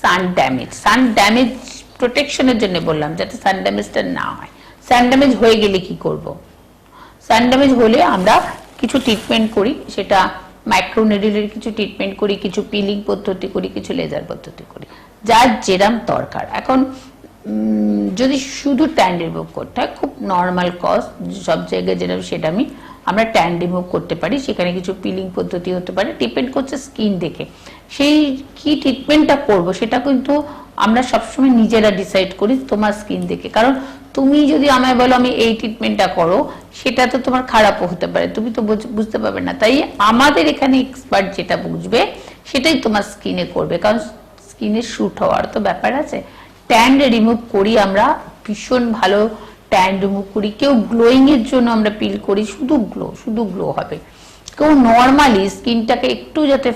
সান damage সান damage প্রোটেকশনের জন্য বললাম, যাতে সান ড্যামেজটা না হয়। সান ড্যামেজ হয়ে গেলে কি করব? সান ড্যামেজ হলে আমরা কিছু ট্রিটমেন্ট করি, সেটা মাইক্রোনেডিলের কিছু ট্রিটমেন্ট করি, কিছু পিলিং পদ্ধতি করি, কিছু লেজার পদ্ধতি করি, যার যেরাম দরকার। এখন যদি শুধু ট্যান রিমুভ করতে হয়, খুব নর্মাল কজ সব জায়গায় যেরকম সেটা আমি আমরা ট্যান রিমুভ করতে পারি, সেখানে কিছু পিলিং পদ্ধতি হতে পারে ডিপেন্ড করছে স্কিন দেখে। সেই কি ট্রিটমেন্টটা করব, সেটা কিন্তু আমরা সবসময় নিজেরা ডিসাইড করি তোমার স্কিন দেখে। কারণ তুমি যদি আমায় বলো আমি এই ট্রিটমেন্টটা করো, সেটা তো তোমার খারাপও হতে পারে, তুমি তো বুঝ- বুঝতে পারবে না। তাই আমাদের এখানে এক্সপার্ট যেটা বুঝবে, সেটাই তোমার স্কিনে করবে। কারণ স্কিনে শ্যুট হওয়ার তো ব্যাপার আছে। ট্যান রিমুভ করি আমরা, ভীষণ ভালো ট্যান রিমুভ করি, কেউ গ্লোয়িং এর জন্য আমরা পিল করি, শুধু গ্লো শুধু গ্লো হবে। কেউ নর্মালি স্কিনটাকে একটু যাতে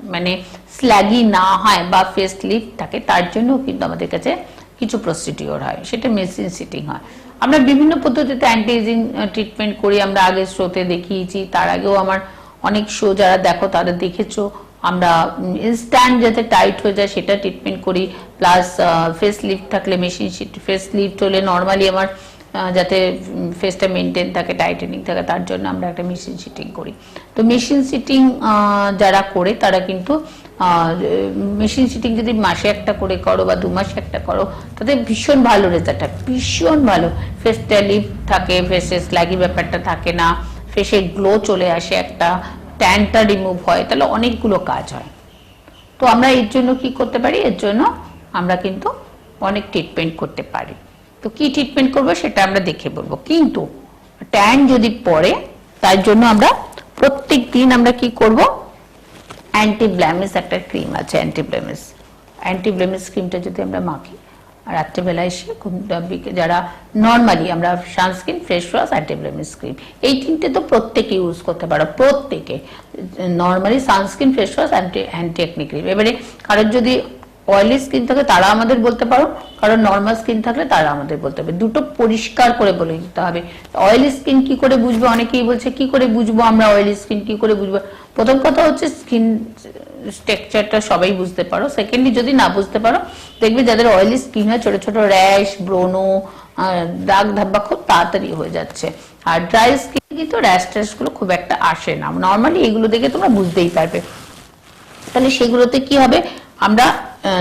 মানে স্ল্যাগি না হয় বা ফেস লিফট থাকে, তার জন্য কিন্তু আমাদের কাছে কিছু প্রসিডিওর হয়। সেটা মেশিন সিটিং হয়। আমরা বিভিন্ন পদ্ধতিতে অ্যান্টি এজিং ট্রিটমেন্ট করি। আমরা আগে শোতে দেখিয়েছি, তার আগেও আমার অনেক শো যারা দেখো, তারা দেখেছ। আমরা ইনস্ট্যান্ট যাতে টাইট হয়ে যায়, সেটা ট্রিটমেন্ট করি। প্লাস ফেস লিফট থাকলে মেশিন ফেস লিফট হলে নর্মালি আমার যাতে ফেসটা মেনটেন থাকে টাইটেনিং থাকে, তার জন্য আমরা একটা মেশিন সিটিং করি। তো মেশিন সিটিং যারা করে, তারা কিন্তু মেশিন সিটিং যদি মাসে একটা করে করো বা দু মাসে একটা করো, তাতে ভীষণ ভালো রেজাল্ট হয়। ভীষণ ভালো। ফেসটা লিফট থাকে ফেসে স্ল্যাগি ব্যাপারটা থাকে না। ফেসে গ্লো চলে আসে একটা। ট্যানটা রিমুভ হয়, তাহলে অনেকগুলো কাজ হয়। তো আমরা এর জন্য কি করতে পারি? এর জন্য আমরা কিন্তু অনেক ট্রিটমেন্ট করতে পারি। তো কি ট্রিটমেন্ট করব সেটা আমরা দেখে বলব। কিন্তু ট্যান যদি পড়ে, তার জন্য আমরা প্রত্যেক দিন আমরা কি করব? অ্যান্টি ব্ল্যামিস একটা ক্রিম আছে অ্যান্টি ব্ল্যামিস অ্যান্টি ব্ল্যামিস ক্রিমটা যদি আমরা মাখি রাত্রেবেলা এসে যারা নর্মালি আমরা sunscreen fresh wash anti blemish cream এই তিনটে তো প্রত্যেকে ইউজ করতে পারো, প্রত্যেকে। Normally sunscreen face wash anti anti acne cream এবারে কারোর যদি অয়েলি স্কিন থাকে, তারা আমাদের বলতে পারো কারণ নর্মাল স্কিন থাকলে তারা আমাদের বলতে হবে দুটো পরিষ্কার করে বলে দিতে হবে। অয়েলি স্কিন কি করে বুঝব? অনেকেই বলছে, কি করে বুঝব আমরা অয়েলি স্কিন কি করে বুঝব? প্রথম কথা হচ্ছে স্কিন স্ট্রাকচারটা সবাই বুঝতে পারো। সেকেন্ডলি যদি না বুঝতে পারো, দেখবে যাদের অয়েলি স্কিন হয়, ছোট ছোট র্যাশ ব্রোনো দাগ ধাব্বা খুব তাড়াতাড়ি হয়ে যাচ্ছে। আর ড্রাই স্কিন কিন্তু র্যাশ ট্যাশগুলো খুব একটা আসে না। নর্মালি এগুলো দেখে তোমরা বুঝতেই পারবে। তাহলে সেগুলোতে কি হবে? আমরা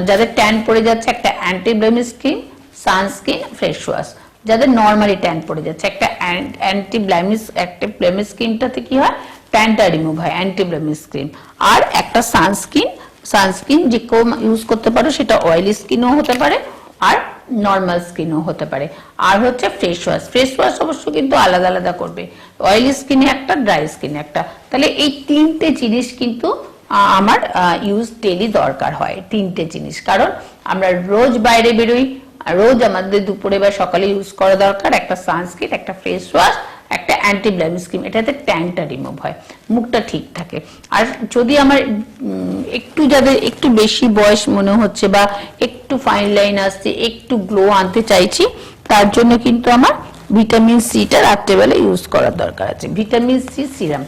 যাদের ট্যান পড়ে যাচ্ছে, একটা anti blemish cream sunscreen face wash যাদের নর্মালি ট্যান পড়ে যাচ্ছে, একটা অ্যান্টি ব্লেমিস একটা ব্লেমিস ক্রিমটাতে কি হয়? ট্যানটা রিমুভ হয় অ্যান্টি ক্রিম। আর একটা সানস্ক্রিন সানস্ক্রিন যে কেউ ইউজ করতে পারো, সেটা অয়েলি স্কিনও হতে পারে আর নর্মাল স্কিনও হতে পারে। আর হচ্ছে ফেস ওয়াশ ফেস ওয়াশ অবশ্য কিন্তু আলাদা আলাদা করবে। অয়েলি স্কিনে একটা ড্রাই স্কিনে একটা। তাহলে এই তিনটে জিনিস কিন্তু আমার ইউজ ডেলি দরকার হয়, তিনটে জিনিস। কারণ আমরা রোজ বাইরে বেরোই রোজ আমাদের দুপুরে বা সকালে ইউজ করা দরকার একটা সানস্ক্রিন একটা ফেস ওয়াশ একটা অ্যান্টি ব্ল্যামিস ক্রিম এটাতে ট্যাংটা রিমুভ হয়, মুখটা ঠিক থাকে। আর যদি আমার একটু যাদের একটু বেশি বয়স মনে হচ্ছে বা একটু ফাইন লাইন আসছে, একটু গ্লো আনতে চাইছি, তার জন্য কিন্তু আমার ভিটামিন সিটা রাত্রেবেলা ইউজ করার দরকার আছে। Vitamin C serum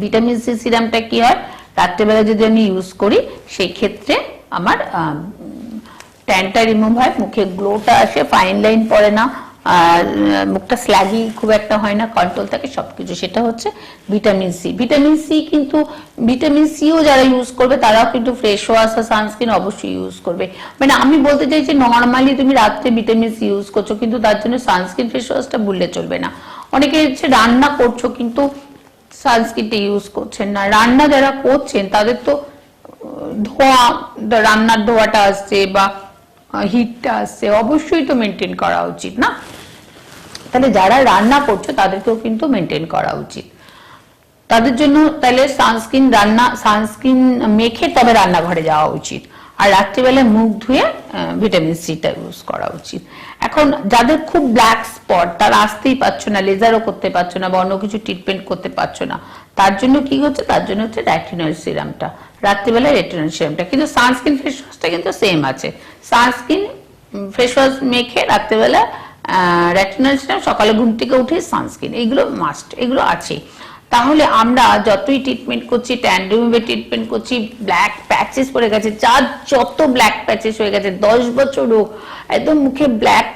vitamin C সিরামটা কি হয়? রাত্রেবেলা যদি আমি ইউজ করি, সেই ক্ষেত্রে আমার ট্যানটা রিমুভ হয়, মুখে গ্লোটা আসে ফাইন লাইন পড়ে না আর মুখটা স্ল্যাগি খুব একটা হয় না কন্ট্রোল থাকে, সবকিছু। সেটা হচ্ছে ভিটামিন সি ভিটামিন সি কিন্তু ভিটামিন সিও যারা ইউজ করবে, তারাও কিন্তু ফ্রেশ ওয়াশ আর সানস্ক্রিন অবশ্যই ইউজ করবে। মানে আমি বলতে চাই যে নর্মালি তুমি রাত্রে ভিটামিন সি ইউজ করছ, কিন্তু তার জন্য সানস্ক্রিন ফেস ওয়াশটা ভুললে চলবে না। অনেকে হচ্ছে রান্না করছ, কিন্তু সানস্ক্রিনটা ইউজ করছেন না। রান্না যারা করছেন, তাদের তো ধোয়া রান্নার ধোয়াটা আসছে বা হিটটা আসছে, অবশ্যই তো মেনটেন করা উচিত, না? তাহলে যারা রান্না করছ তাদেরকেও কিন্তু মেনটেন করা উচিত। তাদের জন্য তাহলে সানস্ক্রিন রান্না সানস্ক্রিন মেখে তবে রান্নাঘরে যাওয়া উচিত। আর রাত্রিবেলায় মুখ ধুয়ে ভিটামিন সিটা ইউজ করা উচিত। এখন যাদের খুব ব্ল্যাক স্পট তারা আসতেই পারছ না লেজারও করতে পারছ না বা অন্য কিছু ট্রিটমেন্ট করতে পারছ না, তার জন্য কি হচ্ছে? তার জন্য হচ্ছে রেটিনল সিরামটা রাত্রিবেলায় রেটিনল সিরামটা কিন্তু সানস্ক্রিন ফেস ওয়াশটা কিন্তু সেম আছে। সানস্ক্রিন ফেস ওয়াশ মেখে রাত্রিবেলা রেটিনল স্ট্যাম্প সকালে ঘুম থেকে উঠে সানস্ক্রিন এগুলো মাস্ট এগুলো আছে। তাহলে আমরা যতই ট্রিটমেন্ট করছি ট্যান্ডুমে ট্রিটমেন্ট করছি ব্ল্যাক প্যাচেস পড়ে গেছে, যার যত ব্ল্যাক প্যাচেস হয়ে গেছে, দশ বছর বছরও একদম মুখে ব্ল্যাক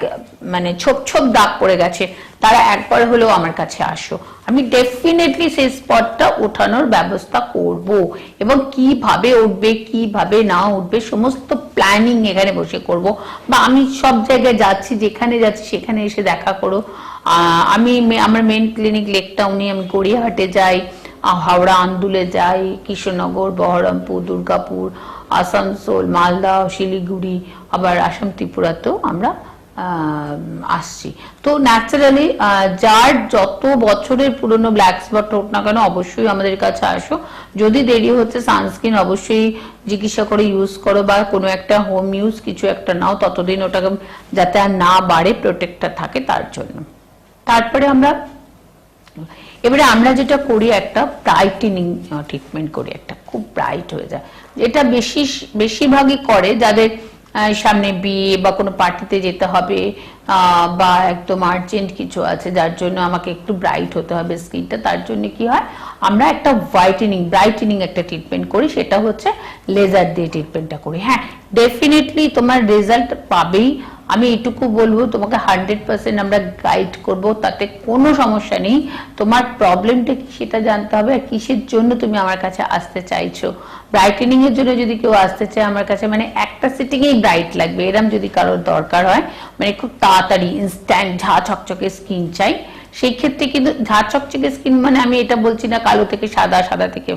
মানে ছোপ ছোপ দাগ পড়ে গেছে, তারা একবার হলেও আমার কাছে আসো। আমি ডেফিনেটলি সেই স্পটটা ওঠানোর ব্যবস্থা করব এবং কীভাবে উঠবে, কীভাবে না উঠবে, সমস্ত প্ল্যানিং এখানে বসে করব। বা আমি সব জায়গায় যাচ্ছি, যেখানে যাচ্ছি, সেখানে এসে দেখা করো। আমি আমার মেন ক্লিনিক লেক টাউনে আমি গড়িয়াহাটে যাই হাওড়া আন্দুলে যাই কৃষ্ণনগর বহরমপুর, দুর্গাপুর, আসানসোল, মালদা, শিলিগুড়ি, আবার আসাম ত্রিপুরাতেও আমরা আসছি। তো ন্যাচারালি যার যত বছরের পুরনো ব্ল্যাক স্পট হোক না কেন অবশ্যই আমাদের কাছে আসো। যদি দেরি হচ্ছে সানস্ক্রিন অবশ্যই চিকিৎসা করে ইউজ করো বা কোনো একটা হোম ইউজ কিছু একটা নাও, ততদিন ওটাকে যাতে আর না বাড়ে প্রোটেক্টটা থাকে তার জন্য। তারপরে আমরা, এবারে আমরা যেটা করি একটা ব্রাইটেনিং ট্রিটমেন্ট করি, একটা খুব ব্রাইট হয়ে যায়। এটা বেশি, বেশিরভাগই করে যাদের সামনে বিয়ে বা কোনো পার্টিতে যেতে হবে বা একদম আর্জেন্ট কিছু আছে, যার জন্য আমাকে একটু ব্রাইট হতে হবে স্কিনটা তার জন্য কি হয়, আমরা একটা হোয়াইটেনিং ব্রাইটেনিং একটা ট্রিটমেন্ট করি, সেটা হচ্ছে লেজার দিয়ে ট্রিটমেন্টটা করি। হ্যাঁ ডেফিনেটলি তোমার রেজাল্ট পাবেই আমি এটুকু বলব, তোমাকে হান্ড্রেড পার্সেন্ট আমরা গাইড করব, তাতে কোনো সমস্যা নেই। তোমার প্রবলেমটা কি সেটা জানতে হবে আর কিসের জন্য তুমি আমার কাছে আসতে চাইছো? ব্রাইটেনিং এর জন্য যদি কেউ আসতে চায় আমার কাছে মানে একটা সিটিং এই ব্রাইট লাগবে, এরম যদি কারোর দরকার হয় মানে খুব তাড়াতাড়ি ইনস্ট্যান্ট ঝা চকচকে স্কিন চাই। সেই ক্ষেত্রে কিন্তু ঝা চকচকে স্কিন মানে আমি এটা বলছি না কালো থেকে সাদা সাদা থেকে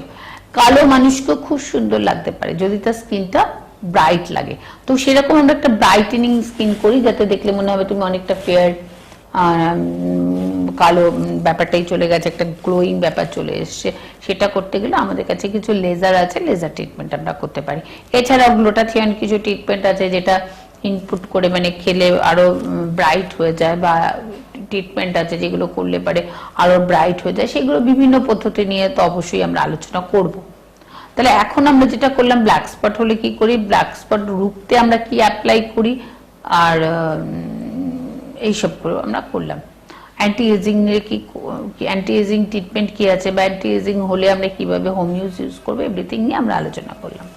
কালো মানুষকেও খুব সুন্দর লাগতে পারে, যদি তার স্কিনটা ব্রাইট লাগে। তো সেরকম আমরা একটা ব্রাইটেনিং স্কিন করি, যাতে দেখলে মনে হবে তুমি অনেকটা ফেয়ার কালো ব্যাপারটাই চলে গেছে, একটা গ্লোয়িং ব্যাপার চলে এসছে। সেটা করতে গেলে আমাদের কাছে কিছু লেজার আছে লেজার ট্রিটমেন্ট আমরা করতে পারি। এছাড়াও গ্লোটাথিয়ান কিছু ট্রিটমেন্ট আছে, যেটা ইনপুট করে মানে খেলে আরও ব্রাইট হয়ে যায় বা ট্রিটমেন্ট আছে যেগুলো করলে পারে আরও ব্রাইট হয়ে যায়। সেগুলো বিভিন্ন পদ্ধতি নিয়ে তো অবশ্যই আমরা আলোচনা করব। তাহলে এখন আমরা যেটা করলাম ব্ল্যাক স্পট হলে কি করি? ব্ল্যাক স্পট রুখতে আমরা কি অ্যাপ্লাই করি? আর এইসব আমরা করলাম। অ্যান্টি এজিং এর কি অ্যান্টি এজিং ট্রিটমেন্ট কি আছে বা অ্যান্টি এজিং হলে আমরা কীভাবে হোম ইউজ ইউজ করব? এভরিথিং নিয়ে আমরা আলোচনা করলাম।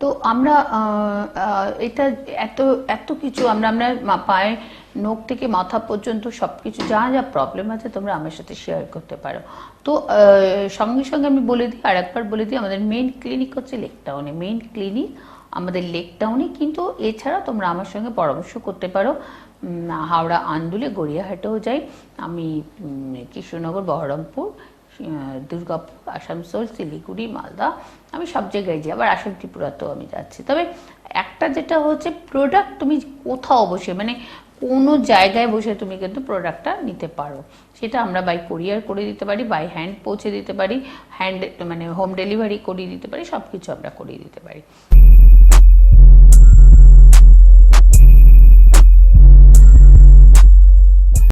তো আমরা এটা এত এত কিছু আমরা আমরা পায়ে নখ থেকে মাথা পর্যন্ত সবকিছু যা যা প্রবলেম আছে তোমরা আমার সাথে শেয়ার করতে পারো। তো সঙ্গে সঙ্গে আমি বলে দিই, আর একবার বলে দিই, আমাদের মেন ক্লিনিক হচ্ছে লেক টাউনে মেইন ক্লিনিক আমাদের লেক টাউনে কিন্তু এছাড়া তোমরা আমার সঙ্গে পরামর্শ করতে পারো। হাওড়া আন্দুলে গড়িয়াহাটেও যাই। আমি কৃষ্ণনগর, বহরমপুর দুর্গাপুর আসানসোল শিলিগুড়ি, মালদা, আমি সব জায়গায় যাই। আবার আসাম ত্রিপুরাতেও আমি যাচ্ছি। তবে একটা যেটা হচ্ছে প্রোডাক্ট তুমি কোথাও বসে মানে কোনো জায়গায় বসে তুমি কিন্তু প্রোডাক্টটা নিতে পারো। সেটা আমরা বাই কোরিয়ার করে দিতে পারি বাই হ্যান্ড পৌঁছে দিতে পারি হ্যান্ড মানে হোম ডেলিভারি করিয়ে দিতে পারি সব কিছু আমরা করিয়ে দিতে পারি।